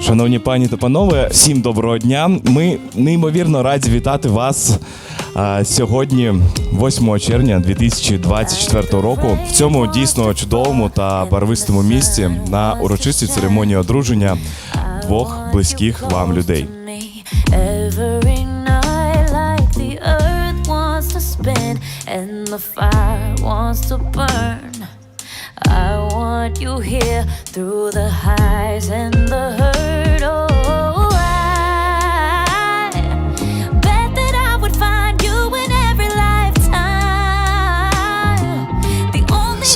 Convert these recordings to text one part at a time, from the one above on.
Шановні пані та панове, всім доброго дня. Ми неймовірно раді вітати вас а, сьогодні, 8 червня 2024 року, в цьому дійсно чудовому та барвистому місці на урочистій церемонії одруження двох близьких вам людей. I want you here through the highs and the hurt.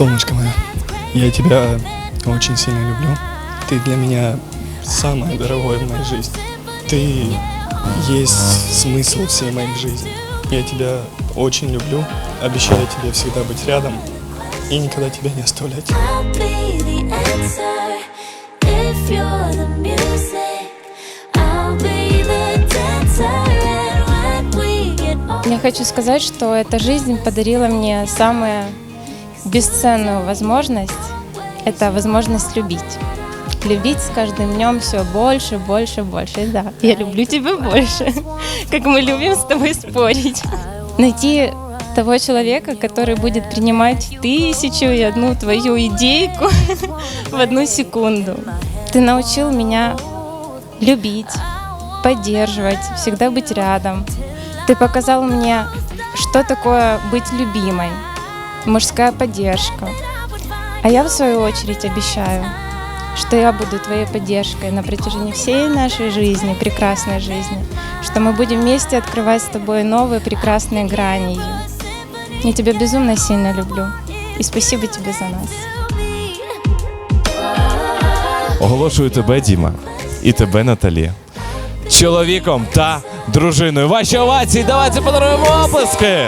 Солнышко мое, я тебя очень сильно люблю. Ты для меня самое дорогое в моей жизни. Ты есть смысл всей моей жизни. Я тебя очень люблю. Обещаю тебе всегда быть рядом и никогда тебя не оставлять. Я хочу сказать, что эта жизнь подарила мне самую бесценную возможность. Это возможность любить. Любить с каждым днем все больше, больше, больше. Да, я люблю тебя больше. Как мы любим с тобой спорить. Найти того человека, который будет принимать тысячу и одну твою идейку в одну секунду. Ты научил меня любить, поддерживать, всегда быть рядом. Ты показал мне, что такое быть любимой, мужская поддержка. А я, в свою очередь, обещаю, что я буду твоей поддержкой на протяжении всей нашей жизни, прекрасной жизни, что мы будем вместе открывать с тобой новые прекрасные грани. ее. Я тебя безумно сильно люблю. И спасибо тебе за нас. Оголошую тебе, Діма, і тебе, Наталі. Чоловіком та дружиною. Ваші овації, давайте подаруємо оплески!